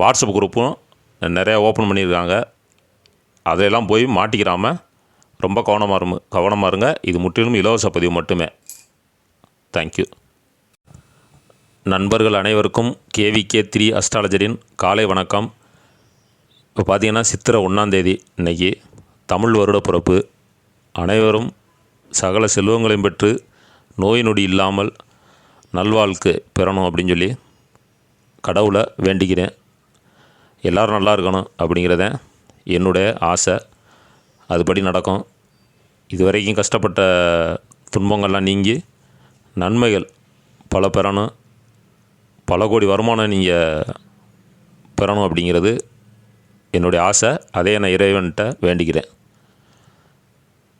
WhatsApp குரூப்பும் நிறையா open பண்ணியிருக்காங்க. அதையெல்லாம் போய் மாட்டிக்கிறாமல் ரொம்ப கவனமாக இருங்க கவனமாக இருங்க. இது முற்றிலும் இலவச பதிவு மட்டுமே. தேங்க்யூ நண்பர்கள் அனைவருக்கும் கேவிகே த்ரீ அஸ்ட்ராலஜரின் காலை வணக்கம். இப்போ பார்த்தீங்கன்னா சித்திரை ஒன்றாந்தேதி இன்னைக்கு தமிழ் வருட பிறப்பு. அனைவரும் சகல செல்வங்களையும் பெற்று நோய் நொடி இல்லாமல் நல்வாழ்க்கை பெறணும் அப்படின்னு சொல்லி கடவுளை வேண்டிக்கிறேன். எல்லோரும் நல்லா இருக்கணும் அப்படிங்கிறத என்னுடைய ஆசை. அதுபடி நடக்கும். இது வரைக்கும் கஷ்டப்பட்ட துன்பங்கள்லாம் நீங்கி நன்மைகள் பல பெறணும். பல கோடி வருமானம் நீங்கள் பெறணும் அப்படிங்கிறது என்னுடைய ஆசை. அதே நான் இறைவன்கிட்ட வேண்டிக்கிறேன்.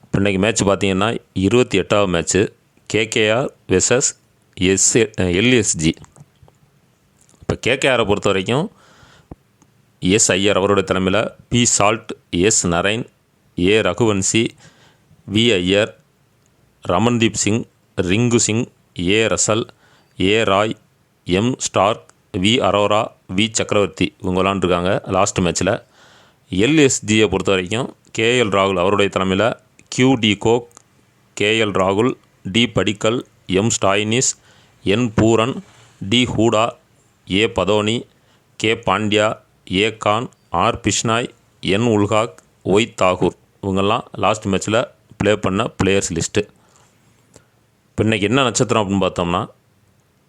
இப்போ இன்றைக்கி மேட்ச் பார்த்தீங்கன்னா இருபத்தி எட்டாவது மேட்ச்சு கேகேஆர் வெசஸ் எஸ் எல்எஸ்ஜி இப்போ கேகேஆரை பொறுத்த வரைக்கும் எஸ் ஐயர் அவருடைய தலைமையில் P Salt S Narine A Raghuvanshi V Iyer Ramandeep Singh Rinku Singh A Russell A Roy M Starc V Arora V Chakravarthy இவங்க விளாண்டுருக்காங்க லாஸ்ட் மேட்ச்சில் எல்எஸ்ஜியை பொறுத்த வரைக்கும் கேஎல் ராகுல் அவருடைய தலைமையில் கியூ டி கோக் கேஎல் ராகுல் D Padikkal M Stoinis N Pooran D Hooda A Badoni K Pandya A Khan R Bishnoi N ul Haq Y Thakur. இவங்கெல்லாம் last மேட்ச்சில் ப்ளே பண்ண பிளேயர்ஸ் லிஸ்ட்டு இப்போ இன்றைக்கி என்ன நட்சத்திரம் அப்படின்னு பார்த்தோம்னா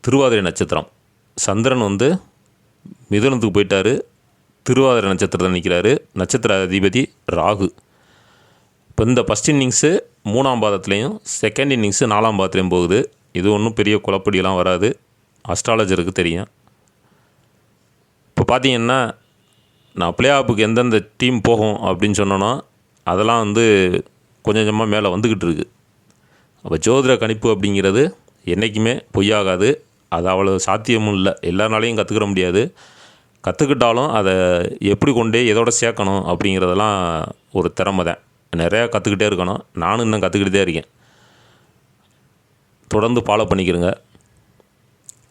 திருவாதிரை நட்சத்திரம். சந்திரன் வந்து மிதுனத்துக்கு போயிட்டார். திருவாதிரை நட்சத்திரத்தில் நிற்கிறாரு நட்சத்திர அதிபதி ராகு. இப்போ இந்த ஃபஸ்ட் இன்னிங்ஸு மூணாம் பாதத்துலேயும் செகண்ட் இன்னிங்ஸு நாலாம் பாதத்துலேயும் போகுது. இது ஒன்றும் பெரிய குழப்படியெல்லாம் வராது. அஸ்ட்ராலஜருக்கு தெரியும். இப்போ பார்த்தீங்கன்னா நான் பிளே ஆஃபுக்கு எந்தெந்த டீம் போகும் அப்படின்னு சொன்னோன்னா அதெல்லாம் வந்து கொஞ்சம் கொஞ்சமாக மேலே வந்துக்கிட்டு இருக்குது அப்போ ஜோதிட கணிப்பு அப்படிங்கிறது என்றைக்குமே பொய்யாகாது. அது அவ்வளோ சாத்தியமும் இல்லை. எல்லாருனாலையும் கற்றுக்கிற முடியாது. கற்றுக்கிட்டாலும் அதை எப்படி கொண்டே எதோட சேர்க்கணும் அப்படிங்கிறதெல்லாம் ஒரு திறமை தான். நிறையா கற்றுக்கிட்டே இருக்கணும். நானும் இன்னும் கற்றுக்கிட்டே இருக்கேன். தொடர்ந்து ஃபாலோ பண்ணிக்கிறேங்க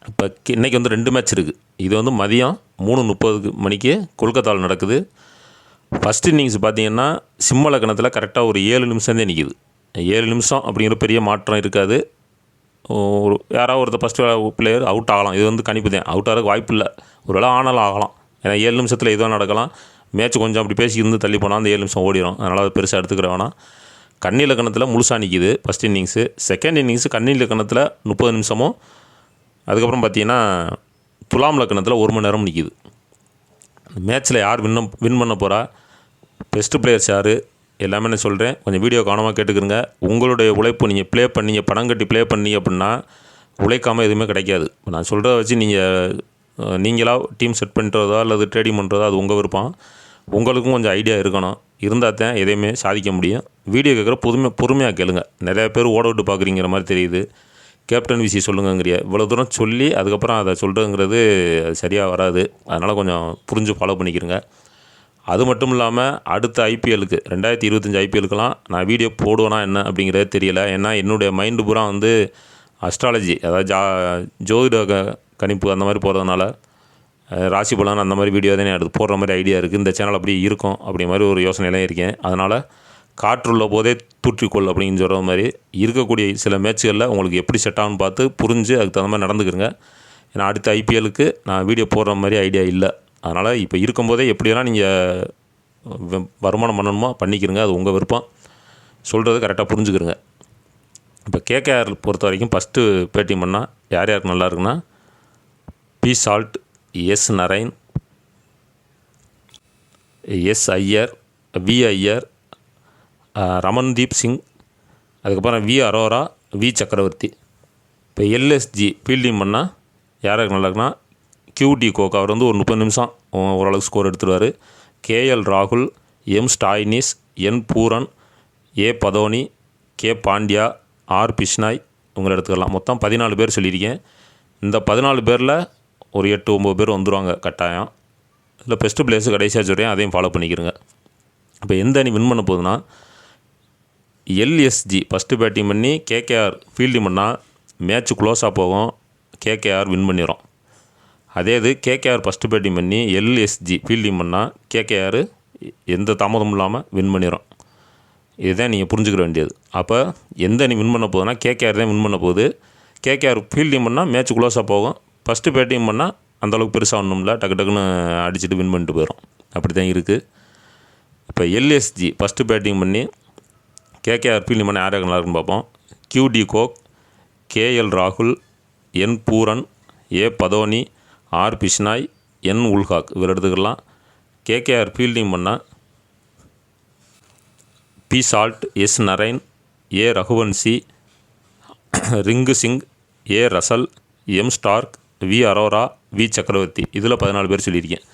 இப்போ இன்றைக்கி வந்து ரெண்டு மேட்ச் இருக்குது இது வந்து மதியம் மூணு முப்பது மணிக்கு கொல்கத்தாவில் நடக்குது. ஃபஸ்ட் இன்னிங்ஸ் பார்த்தீங்கன்னா சிம்ம லக்கணத்தில் கரெக்டாக ஒரு ஏழு நிமிஷம் தான் நிற்கிது ஏழு நிமிஷம் அப்படிங்கிற பெரிய மாற்றம் இருக்காது. ஒரு யாராவது ஒருத்தர் ஃபஸ்ட்டு பிளேயர் அவுட் ஆகலாம். இது வந்து கணிப்பு தான். அவுட் ஆகிறதுக்கு வாய்ப்பு இல்லை. ஒரு வேளை ஆனாலும் ஆகலாம். ஏன்னா ஏழு நிமிஷத்தில் எதுவும் நடக்கலாம்? மேட்ச் கொஞ்சம் அப்படி பேசி இருந்து தள்ளி போனால் அந்த ஏழு நிமிஷம் ஓடிடும் அதனால் அது பெருசாக எடுத்துக்கிற வேணாம். கண்ணி இலக்கணத்தில் முழுசாக நிற்கிது ஃபஸ்ட் இன்னிங்ஸு செகண்ட் இன்னிங்ஸு கண்ணி இலக்கணத்தில் முப்பது நிமிஷமும் அதுக்கப்புறம் பார்த்தீங்கன்னா துலாம் லக்கணத்தில் ஒரு மணி நேரம் நிற்கிது மேட்ச்சில் யார் வின் வின் பண்ண போகிறா பெஸ்ட்டு பிளேயர்ஸ் யார்? எல்லாமே நான் சொல்கிறேன் கொஞ்சம் வீடியோ கவனமாக கேட்டுக்கிறங்க உங்களுடைய உழைப்பு நீங்கள் ப்ளே பண்ணீங்க பணம் கட்டி ப்ளே பண்ணீங்க அப்படின்னா உழைக்காமல் எதுவுமே கிடைக்காது. இப்போ நான் சொல்கிறத வச்சு நீங்கள் நீங்களாக டீம் செட் பண்ணுறதோ அல்லது ட்ரேடிங் பண்ணுறதோ அது உங்கள் விருப்பம். உங்களுக்கும் கொஞ்சம் ஐடியா இருக்கணும். இருந்தால் தான் எதையுமே சாதிக்க முடியும். வீடியோ கேட்குற பொறுமை பொறுமையாக கேளுங்க. நிறையா பேர் ஓட விட்டு பார்க்குறீங்கிற மாதிரி தெரியுது. கேப்டன் விசி சொல்லுங்கங்கிறிய. இவ்வளோ தூரம் சொல்லி அதுக்கப்புறம் அதை சொல்கிறதுங்கிறது அது சரியாக வராது. அதனால் கொஞ்சம் புரிஞ்சு ஃபாலோ பண்ணிக்கிறங்க அது மட்டும் இல்லாமல் அடுத்த ஐபிஎலுக்கு ரெண்டாயிரத்தி இருபத்தஞ்சி ஐபிஎலுக்கெலாம் நான் வீடியோ போடுவேனா என்ன அப்படிங்கிறதே தெரியல. ஏன்னா என்னுடைய மைண்டு பூரா வந்து அஸ்ட்ராலஜி அதாவது ஜா ஜோதிட க- கணிப்பு அந்த மாதிரி போகிறதுனால ராசி பலன் அந்த மாதிரி வீடியோ தான் எடுத்து போடுற மாதிரி ஐடியா இருக்குது இந்த சேனல் அப்படி இருக்கும் அப்படி மாதிரி ஒரு யோசனையெல்லாம் இருக்கேன். அதனால் காற்றுள்ள போதே தூற்றிக்கொள் அப்படின்னு சொல்கிற மாதிரி இருக்கக்கூடிய சில மேட்ச்களில் உங்களுக்கு எப்படி செட் ஆகும்னு பார்த்து புரிஞ்சு அதுக்கு தகுந்த மாதிரி நடந்துக்கிறங்க ஏன்னா அடுத்த ஐபிஎலுக்கு நான் வீடியோ போடுற மாதிரி ஐடியா இல்லை. அதனால் இப்போ இருக்கும்போதே எப்படியெல்லாம் நீங்கள் வருமானம் பண்ணணுமோ பண்ணிக்கிறங்க அது உங்கள் விருப்பம். சொல்கிறது கரெக்டாக புரிஞ்சுக்கிறங்க இப்போ கேகேஆர் பொறுத்த வரைக்கும் ஃபஸ்ட்டு பேட்டி பண்ணால் யார் யாருக்கு நல்லா இருக்குன்னா P Salt S Narine S Iyer V Iyer Ramandeep Singh அதுக்கப்புறம் வி அரோரா வி சக்கரவர்த்தி. இப்போ எல்எஸ்ஜி ஃபீல்டிங் பண்ணால் யாருக்கு நல்லா இருக்குன்னா கியூடி கோக் அவர் வந்து ஒரு முப்பது நிமிஷம் ஓரளவுக்கு ஸ்கோர் எடுத்துருவார். கேஎல் ராகுல் M Stoinis N Pooran A Badoni K Pandya R Bishnoi இவங்களை எடுத்துக்கலாம். மொத்தம் பதினாலு பேர் சொல்லியிருக்கேன். இந்த பதினாலு பேரில் ஒரு எட்டு ஒம்பது பேர் வந்துடுவாங்க கட்டாயம். இதில் பெஸ்ட்டு பிளேஸு கடைசியாக சொல்கிறேன் அதையும் ஃபாலோ பண்ணிக்கிறேங்க. இப்போ எந்த அணி வின் பண்ண போகுதுன்னா எல்எஸ்ஜி ஃபஸ்ட்டு பேட்டிங் பண்ணி கேகேஆர் ஃபீல்டிங் பண்ணால் மேட்ச் க்ளோஸாக போகும். கேகேஆர் வின் பண்ணிடும் அதே இது கேகேஆர் ஃபஸ்ட்டு பேட்டிங் பண்ணி எல்எஸ்ஜி ஃபீல்டிங் பண்ணால் கேகேஆர் எந்த தாமதமும் இல்லாமல் வின் பண்ணிடும் இதுதான் நீங்கள் புரிஞ்சுக்கிற வேண்டியது. அப்போ எந்த அணி வின் பண்ண போகுதுன்னா கேகேஆர் தான் வின் பண்ண போகுது. கேகேஆர் ஃபீல்டிங் பண்ணால் மேட்ச் க்ளோஸாக போகும். ஃபஸ்ட்டு பேட்டிங் பண்ணால் அந்தளவுக்கு பெருசாக ஒன்றும்ல டக்கு டக்குன்னு அடிச்சுட்டு வின் பண்ணிட்டு போயிடும் அப்படி தான் இருக்குது இப்போ எல்எஸ்ஜி ஃபஸ்ட்டு பேட்டிங் பண்ணி கேகேஆர் ஃபீல்டிங் பண்ண யார் யார் இருக்குன்னு பார்ப்போம் கியூடி கோக் கேஎல் ராகுல் N Pooran A Badoni R Bishnoi N ul Haq. இவர் எடுத்துக்கலாம். கேகேஆர் ஃபீல்டிங் பண்ணால் P Salt S Narine A Raghuvanshi Rinku Singh A Russell M Starc V Arora V Chakravarthy. இதில் பதினாலு பேர் சொல்லியிருக்கேன்.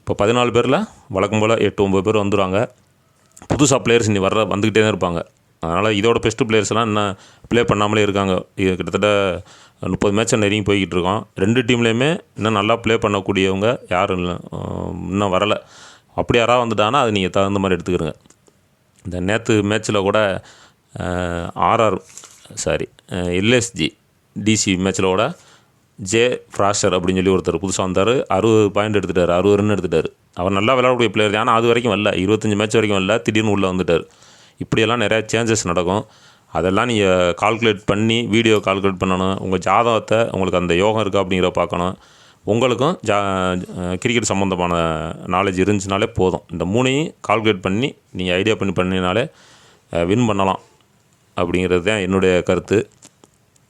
இப்போ பதினாலு பேரில் வழக்கம் போல் எட்டு ஒம்பது பேர் வந்துடுவாங்க புதுசாக பிளேயர்ஸ் இனி வர்ற வந்துக்கிட்டே தான் இருப்பாங்க. அதனால் இதோட பெஸ்ட்டு பிளேயர்ஸ்லாம் இன்னும் ப்ளே பண்ணாமலே இருக்காங்க. இது கிட்டத்தட்ட முப்பது மேட்சை நெருங்கி போய்கிட்டு இருக்கோம். ரெண்டு டீம்லேயுமே இன்னும் நல்லா ப்ளே பண்ணக்கூடியவங்க யாரும் இல்லை. இன்னும் வரலை. அப்படி யாராவது வந்துட்டாங்கன்னா அது நீங்கள் தகுந்த மாதிரி எடுத்துக்கிறங்க. இந்த நேற்று மேட்ச்சில் கூட ஆர்ஆர் சாரி எல்எஸ்ஜி டிசி மேட்ச்சில் கூட ஜே ஃப்ராஷர் அப்படின்னு சொல்லி ஒருத்தர் புதுசாக வந்தார். அறுபது பாயிண்ட் எடுத்துட்டார். அறுபது ரன் எடுத்துட்டார். அவர் நல்லா விளையாடக்கூடிய பிளேயர் ஆனால் அது வரைக்கும் வரல. இருபத்தஞ்சி மேட்ச் வரைக்கும் வரல. திடீர்னு உள்ளே வந்துட்டார். இப்படியெல்லாம் நிறையா சேஞ்சஸ் நடக்கும். அதெல்லாம் நீங்கள் கால்குலேட் பண்ணி வீடியோ கால்குலேட் பண்ணணும். உங்கள் ஜாதகத்தை உங்களுக்கு அந்த யோகம் இருக்கா அப்படிங்கிற பார்க்கணும். உங்களுக்கும் ஜா கிரிக்கெட் சம்மந்தமான நாலேஜ் இருந்துச்சுனாலே போதும். இந்த மூணையும் கால்குலேட் பண்ணி நீங்கள் ஐடியா பண்ணி பண்ணினாலே வின் பண்ணலாம். அப்படிங்கிறது தான் என்னுடைய கருத்து.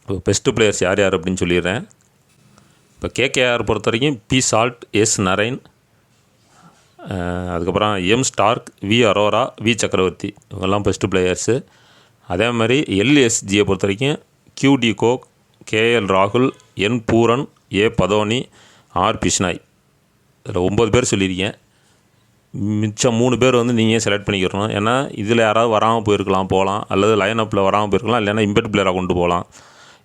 இப்போ பெஸ்ட்டு பிளேயர்ஸ் யார் யார் அப்படின்னு சொல்லிடுறேன். இப்போ கேகேஆர் பொறுத்த வரைக்கும் பி சால்ட் எஸ் நரைன் அதுக்கப்புறம் M Starc V Arora V Chakravarthy இவங்கெல்லாம் பெஸ்ட்டு பிளேயர்ஸு அதே மாதிரி எல்எஸ்ஜியை பொறுத்த வரைக்கும் கியூடி கோக் கேஎல் ராகுல் N Pooran A Badoni R Bishnoi. இதில் ஒம்பது பேர் சொல்லியிருக்கேன். மிச்சம் மூணு பேர் வந்து நீங்கள் செலக்ட் பண்ணிக்கிறணும்? ஏன்னா இதில் யாராவது வராமல் போயிருக்கலாம் போகலாம். அல்லது லைன் அப்பில் வராமல் போயிருக்கலாம். இல்லைன்னா இம்பெக்ட் பிளேயராக கொண்டு போகலாம்.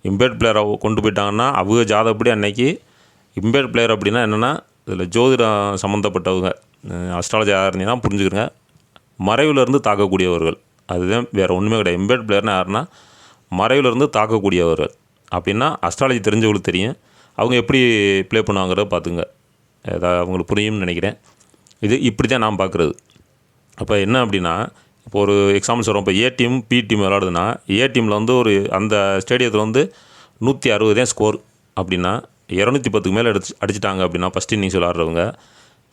இம்பேட் பிளேயராக கொண்டு போயிட்டாங்கன்னா அவங்க ஜாதகப்படி அன்னைக்கு இம்பேர்ட் பிளேயர் அப்படின்னா என்னென்னா இதில் ஜோதிடம் சம்மந்தப்பட்டவங்க அஸ்ட்ராலஜி இருந்தீங்கன்னா புரிஞ்சுக்கிறங்க மறைவிலிருந்து தாக்கக்கூடியவர்கள். அதுதான் வேறு ஒன்றுமே கிடையாது. இம்பேட் பிளேயர்னா யாருன்னா மறைவிலிருந்து தாக்கக்கூடியவர்கள். அப்படின்னா அஸ்ட்ராலஜி தெரிஞ்சவங்களுக்கு தெரியும். அவங்க எப்படி ப்ளே பண்ணுவாங்கிறத பார்த்துங்க. ஏதாவது அவங்களுக்கு புரியும்னு நினைக்கிறேன். இது இப்படி தான் நான் பார்க்குறது. அப்போ என்ன அப்படின்னா இப்போ ஒரு எக்ஸாம்பிள் சொல்கிறோம் இப்போ ஏ டீம் பி டீம் விளாடுதுன்னா ஏ டீமில் வந்து ஒரு அந்த ஸ்டேடியத்தில் வந்து நூற்றி அறுபது தான் ஸ்கோர் அப்படின்னா இரநூத்தி பத்துக்கு மேலே அடிச்சு அடிச்சிட்டாங்க அப்படின்னா ஃபஸ்ட் இன்னிங்ஸ் விளாட்றவங்க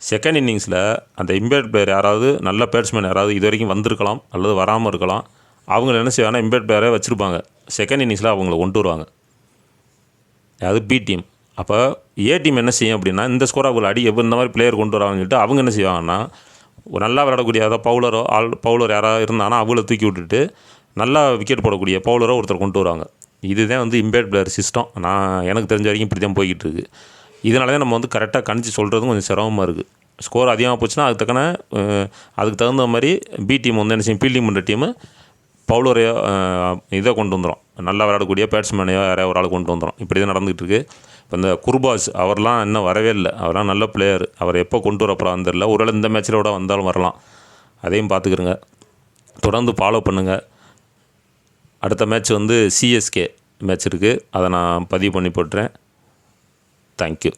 செகண்ட் இன்னிங்ஸில் அந்த இம்பேட் பிளேயர் யாராவது நல்ல பேட்ஸ்மேன் யாராவது இது வரைக்கும் வந்திருக்கலாம் அல்லது வராமல் இருக்கலாம் அவங்க என்ன செய்வாங்கன்னா இம்பேட் பிளேயரை வச்சுருப்பாங்க. செகண்ட் இன்னிங்ஸில் அவங்கள கொண்டு வருவாங்க. அதாவது பி டீம் அப்போ ஏ டீம் என்ன செய்யும் அப்படின்னா இந்த ஸ்கோர் அவங்களை அடி எப்போ இந்த மாதிரி பிளேயர் கொண்டு வராங்கன்னு சொல்லிட்டு அவங்க என்ன செய்வாங்கன்னா நல்லா விளையாடக்கூடிய அதாவது பவுலரோ ஆல் பவுலர் யாராவது இருந்தாங்கன்னா அவங்கள தூக்கி விட்டுட்டு நல்லா விக்கெட் போடக்கூடிய பவுலரோ ஒருத்தர் கொண்டு வருவாங்க. இதுதான் வந்து இம்பேட் பிளேயர் சிஸ்டம் நான் எனக்கு தெரிஞ்ச வரைக்கும் இப்படி தான் போய்கிட்டு இருக்குது இதனால தான் நம்ம வந்து கரெக்டாக கணிச்சு சொல்கிறதும் கொஞ்சம் சிரமமாக இருக்குது ஸ்கோர் அதிகமாக போச்சுன்னா அதுக்கு தக்கன அதுக்கு தகுந்த மாதிரி பி டீம் வந்து என்ன செய்யும் ஃபீல்டிங் பண்ணுற டீமு பவுலரையோ இதை கொண்டு வந்துடும் நல்லா விளையாடக்கூடிய பேட்ஸ்மேனையோ யாரையோ ஒரு ஆள் கொண்டு வந்துடும் இப்படி தான் நடந்துகிட்டு இருக்குது இப்போ இந்த குர்பாஸ் அவர்லாம் இன்னும் வரவே இல்லை. அவர்லாம் நல்ல பிளேயர் அவர் எப்போ கொண்டு வர போகிறான்னு தெரில ஒருவேளை இந்த மேட்ச்சில் கூட வந்தாலும் வரலாம். அதையும் பார்த்துக்கிறங்க தொடர்ந்து ஃபாலோ பண்ணுங்கள் அடுத்த மேட்ச் வந்து சிஎஸ்கே மேட்ச் இருக்குது அதை நான் பதிவு பண்ணி போட்டுறேன். தேங்க்யூ